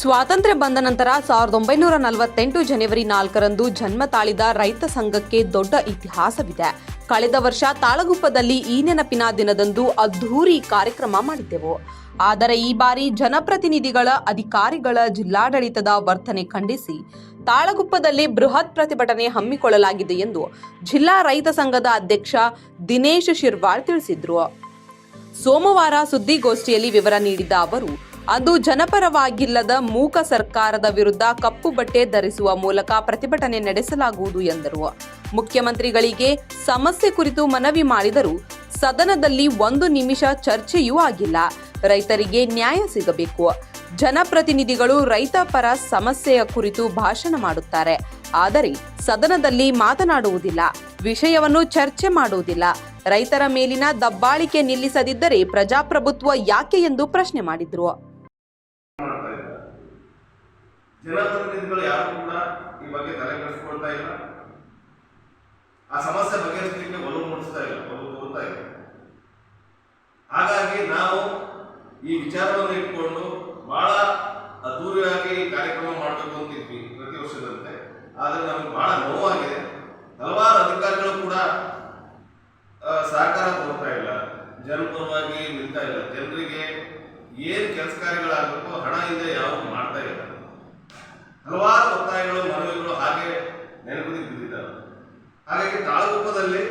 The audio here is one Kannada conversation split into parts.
ಸ್ವಾತಂತ್ರ್ಯ ಬಂದ ನಂತರ ಸಾವಿರದ ಒಂಬೈನೂರ ನಲವತ್ತೆಂಟು ಜನವರಿ ನಾಲ್ಕರಂದು ಜನ್ಮ ತಾಳಿದ ರೈತ ಸಂಘಕ್ಕೆ ದೊಡ್ಡ ಇತಿಹಾಸವಿದೆ. ಕಳೆದ ವರ್ಷ ತಾಳಗುಪ್ಪದಲ್ಲಿ ಈ ನೆನಪಿನ ದಿನದಂದು ಅದ್ಧೂರಿ ಕಾರ್ಯಕ್ರಮ ಮಾಡಿದ್ದೆವು. ಆದರೆ ಈ ಬಾರಿ ಜನಪ್ರತಿನಿಧಿಗಳ, ಅಧಿಕಾರಿಗಳ, ಜಿಲ್ಲಾಡಳಿತದ ವರ್ತನೆ ಖಂಡಿಸಿ ತಾಳಗುಪ್ಪದಲ್ಲಿ ಬೃಹತ್ ಪ್ರತಿಭಟನೆ ಹಮ್ಮಿಕೊಳ್ಳಲಾಗಿದೆ ಎಂದು ಜಿಲ್ಲಾ ರೈತ ಸಂಘದ ಅಧ್ಯಕ್ಷ ದಿನೇಶ್ ಶಿರ್ವಾಳ್ ತಿಳಿಸಿದ್ರು. ಸೋಮವಾರ ಸುದ್ದಿಗೋಷ್ಠಿಯಲ್ಲಿ ವಿವರ ನೀಡಿದ ಅವರು ಅದು ಜನಪರವಾಗಿಲ್ಲದ ಮೂಕ ಸರ್ಕಾರದ ವಿರುದ್ಧ ಕಪ್ಪು ಬಟ್ಟೆ ಧರಿಸುವ ಮೂಲಕ ಪ್ರತಿಭಟನೆ ನಡೆಸಲಾಗುವುದು ಎಂದರು. ಮುಖ್ಯಮಂತ್ರಿಗಳಿಗೆ ಸಮಸ್ಯೆ ಕುರಿತು ಮನವಿ ಮಾಡಿದರೂ ಸದನದಲ್ಲಿ ಒಂದು ನಿಮಿಷ ಚರ್ಚೆಯೂ ಆಗಿಲ್ಲ. ರೈತರಿಗೆ ನ್ಯಾಯ ಸಿಗಬೇಕು. ಜನಪ್ರತಿನಿಧಿಗಳು ರೈತ ಪರ ಸಮಸ್ಯೆಯ ಕುರಿತು ಭಾಷಣ ಮಾಡುತ್ತಾರೆ. ಆದರೆ ಸದನದಲ್ಲಿ ಮಾತನಾಡುವುದಿಲ್ಲ. ವಿಷಯವನ್ನು ಚರ್ಚೆ ಮಾಡುವುದಿಲ್ಲ. ರೈತರ ಮೇಲಿನ ದಬ್ಬಾಳಿಕೆ ನಿಲ್ಲಿಸದಿದ್ದರೆ ಪ್ರಜಾಪ್ರಭುತ್ವ ಯಾಕೆ ಎಂದು ಪ್ರಶ್ನೆ ಮಾಡಿದ್ರು ಮಾಡ್ತಾ ಇಲ್ಲ ಜನಪ್ರತಿನಿಧಿಗಳು ಯಾರು ಕೂಡ ಈ ಬಗ್ಗೆ ತಲೆ ಕೆಡಿಸ್ಕೊಳ್ತಾ ಇಲ್ಲ. ಆ ಸಮಸ್ಯೆ ಬಗೆಹರಿಸಲಿಕ್ಕೆ ಒಲವು ಮೂಡಿಸ್ತಾ ಇಲ್ಲ, ಒಲವು ತೋರ್ತಾ ಇಲ್ಲ. ಹಾಗಾಗಿ ನಾವು ಈ ವಿಚಾರವನ್ನು ಇಟ್ಕೊಂಡು ಬಹಳ ಅದ್ದೂರಿಯಾಗಿ ಕಾರ್ಯಕ್ರಮ ಮಾಡಬೇಕು ಅಂತಿದ್ವಿ ಪ್ರತಿ ವರ್ಷದಂತೆ. ಆದರೆ ನಮಗೆ ಬಹಳ ನೋವಾಗಿದೆ. ಹಲವಾರು ಅಧಿಕಾರಿಗಳು ಕೂಡ ಸಹಕಾರ ಕೊಡ್ತಾ ಇಲ್ಲ. ಜನಪರವಾಗಿ ನಿಲ್ತಾ ಇಲ್ಲ. ಜನರಿಗೆ ಏನು ಕೆಲಸ ಕಾರ್ಯಗಳಾಗಬೇಕು, ಹಣ ಇದೆ ಯಾವುದು ಮಾಡ್ತಾ ಇಲ್ಲ. ಹಲವಾರು ಒತ್ತಾಯಗಳು, ಮನವಿಗಳು ಹಾಗೆ ನೆನಪಿಗೆ ಬಿದ್ದಿದ್ದಾವೆ. ಹಾಗಾಗಿ ತಾಳಗುಪ್ಪದಲ್ಲಿ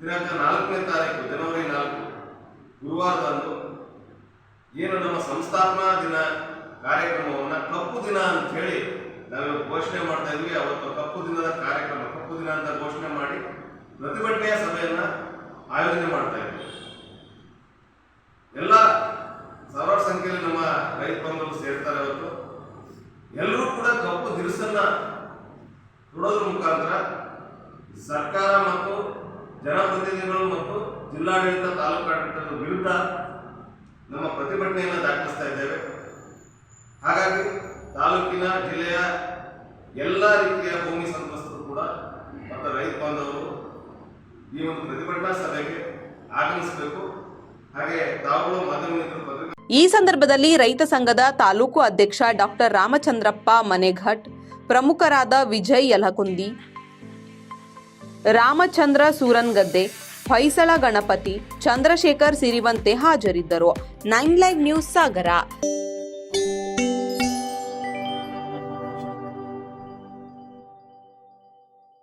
ದಿನಾಂಕ ನಾಲ್ಕನೇ ತಾರೀಕು, ಜನವರಿ ನಾಲ್ಕು, ಗುರುವಾರದಂದು ಏನು ನಮ್ಮ ಸಂಸ್ಥಾಪನಾ ದಿನ ಕಾರ್ಯಕ್ರಮವನ್ನು ಕಪ್ಪು ದಿನ ಅಂತ ಹೇಳಿ ನಾವು ಘೋಷಣೆ ಮಾಡ್ತಾ ಇದ್ವಿ. ಅವತ್ತು ಕಪ್ಪು ದಿನದ ಕಾರ್ಯಕ್ರಮ, ಕಪ್ಪು ದಿನ ಅಂತ ಘೋಷಣೆ ಮಾಡಿ ಪ್ರತಿಭಟನೆಯ ಸಭೆಯನ್ನ ಆಯೋಜನೆ ಮಾಡ್ತಾ ಇದ್ವಿ. ಎಲ್ಲ ಸಾವಿರಾರು ಸಂಖ್ಯೆಯಲ್ಲಿ ನಮ್ಮ ರೈತ ಬಂಧುಗಳು ಸೇರ್ತಾರೆ ಇವತ್ತು ಎಲ್ಲರೂ ಕೂಡ ಕಪ್ಪು ಕೊಡೋದ್ರ ಮುಖಾಂತರ ಸರ್ಕಾರ ಮತ್ತು ಜನಪ್ರತಿನಿಧಿಗಳು ಮತ್ತು ಜಿಲ್ಲಾಡಳಿತ ತಾಲೂಕು ಆಡಳಿತದ ವಿರುದ್ಧ ನಮ್ಮ ಪ್ರತಿಭಟನೆಯನ್ನು ದಾಖಲಿಸ್ತಾ ಇದ್ದೇವೆ. ಹಾಗಾಗಿ ತಾಲೂಕಿನ ಜಿಲ್ಲೆಯ ಎಲ್ಲ ರೀತಿಯ ಭೂಮಿ ಸಂತ್ರಸ್ತರು ಕೂಡ ಮತ್ತು ರೈತ ಬಾಂಧವರು ಈ ಒಂದು ಪ್ರತಿಭಟನಾ ಸಭೆಗೆ ಆಗಮಿಸಬೇಕು. ಹಾಗೆ ತಾವುಗಳು ಮಾಧ್ಯಮ ಈ ಸಂದರ್ಭದಲ್ಲಿ ರೈತ ಸಂಘದ ತಾಲೂಕು ಅಧ್ಯಕ್ಷ ಡಾಕ್ಟರ್ ರಾಮಚಂದ್ರಪ್ಪ ಮನೆಘಟ್ ಪ್ರಮುಖರಾದ ವಿಜಯ್ ಯಲಹಕುಂದಿ ರಾಮಚಂದ್ರ ಸೂರನ್ಗದ್ದೆ ಹೊಯ್ಸಳ ಗಣಪತಿ ಚಂದ್ರಶೇಖರ್ ಸಿರಿವಂತೆ ಹಾಜರಿದ್ದರು. Nine live news Sagara.